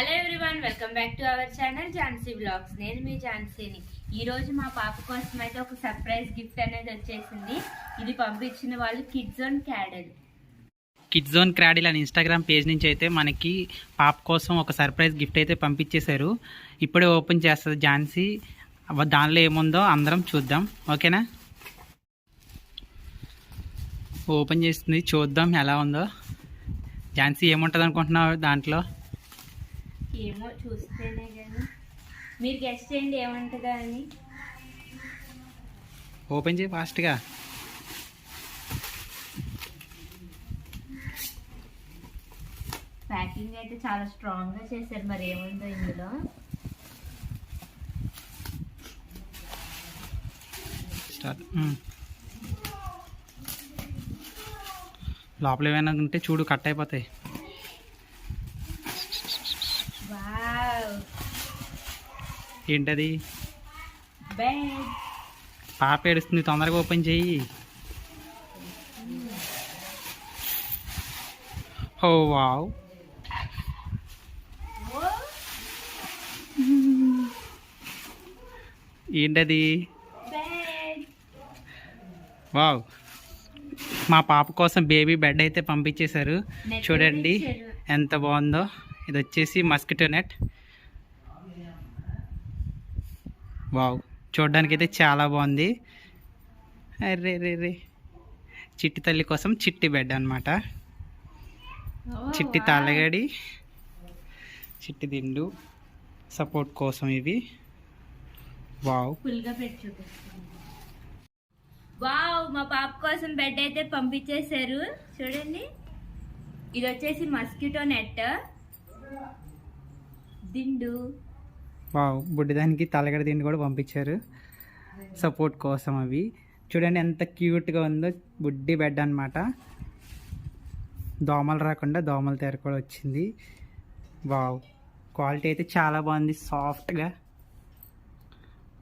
Hello everyone welcome back to our channel Jhansi blogs నేను మీ ఝాన్సీని ఈరోజు మా పాప కోసం అయితే ఒక సర్ప్రైజ్ గిఫ్ట్ అనేది వచ్చేసింది. ఇది పంపించిన వాళ్ళు kids on cradle kid zone cradle అని ఇన్స్టాగ్రామ్ పేజ్ నుంచి అయితే మనకి పాప కోసం ఒక సర్ప్రైజ్ గిఫ్ట్ అయితే పంపించేశారు. ఇప్పుడే ఓపెన్ చేస్తుంది ఝాన్సీ దానిలో ఏముందో అందరం చూద్దాం. ఓకేనా ఓపెన్ చేస్తుంది చూద్దాం ఎలా ఉందో. ఝాన్సీ ఏముంటుంది అనుకుంటున్నావు దాంట్లో? ఏమో చూస్తేనే కానీ. మీరు గెస్ట్ చేయండి ఏమంటుందా అని. ఓపెన్ చేయి ఫాస్ట్గా. ప్యాకింగ్ అయితే చాలా స్ట్రాంగ్గా చేశారు మరి ఏముందో ఇందులో. స్టార్ట్ మ్మ్. లోపల ఏమైనా ఉంటే చూడు కట్ అయిపోతాయి వావ్ ఏంటది? పాప ఏడుస్తుంది తొందరగా ఓపెన్ చెయ్యి ఓ వావ్. ఏంటది? వావ్. మా పాప కోసం బేబీ బెడ్ అయితే పంపించేశారు. చూడండి. ఎంత బాగుందో. ఇది వచ్చేసి మస్కిటో నెట్. వావ్ చూడడానికి అయితే చాలా బాగుంది. అరే రే రే. చిట్టి తల్లి కోసం చిట్టి బెడ్ అనమాట చిట్టి తాళగడి చిట్టి దిండు సపోర్ట్ కోసం ఇవి. వావ్. వావ్ మా పాప కోసం బెడ్ అయితే పంపించేశారు. చూడండి. ఇది వచ్చేసి మస్కిటో నెట్. దిండు. వావ్ బుడ్డిదానికి తలగడ దిండు కూడా పంపించారు. సపోర్ట్ కోసం అవి. చూడండి ఎంత క్యూట్గా ఉందో బుడ్డి బెడ్ అనమాట దోమలు రాకుండా దోమల తెర కూడా వచ్చింది. వావ్ క్వాలిటీ అయితే చాలా బాగుంది సాఫ్ట్గా.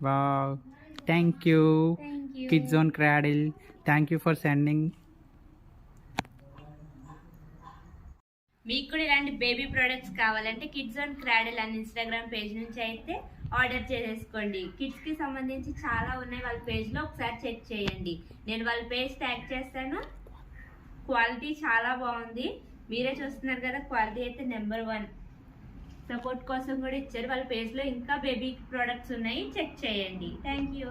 Wow thank you. Thank you. Kid zone cradle thank you for sending. మీకు కూడా ఇలాంటి బేబీ ప్రొడక్ట్స్ కావాలంటే కిడ్స్ అండ్ క్రాడల్ అని ఇన్స్టాగ్రామ్ పేజ్ నుంచి అయితే ఆర్డర్ చేసేసుకోండి. కిడ్స్కి సంబంధించి చాలా ఉన్నాయి. వాళ్ళ పేజ్లో ఒకసారి చెక్ చేయండి. నేను వాళ్ళ పేజ్ ట్యాగ్ చేస్తాను. క్వాలిటీ చాలా బాగుంది. మీరే చూస్తున్నారు కదా క్వాలిటీ అయితే నెంబర్ వన్. సపోర్ట్ కోసం కూడా ఇచ్చారు. వాళ్ళ పేజ్లో ఇంకా బేబీ ప్రొడక్ట్స్ ఉన్నాయి. చెక్ చేయండి. Thank you.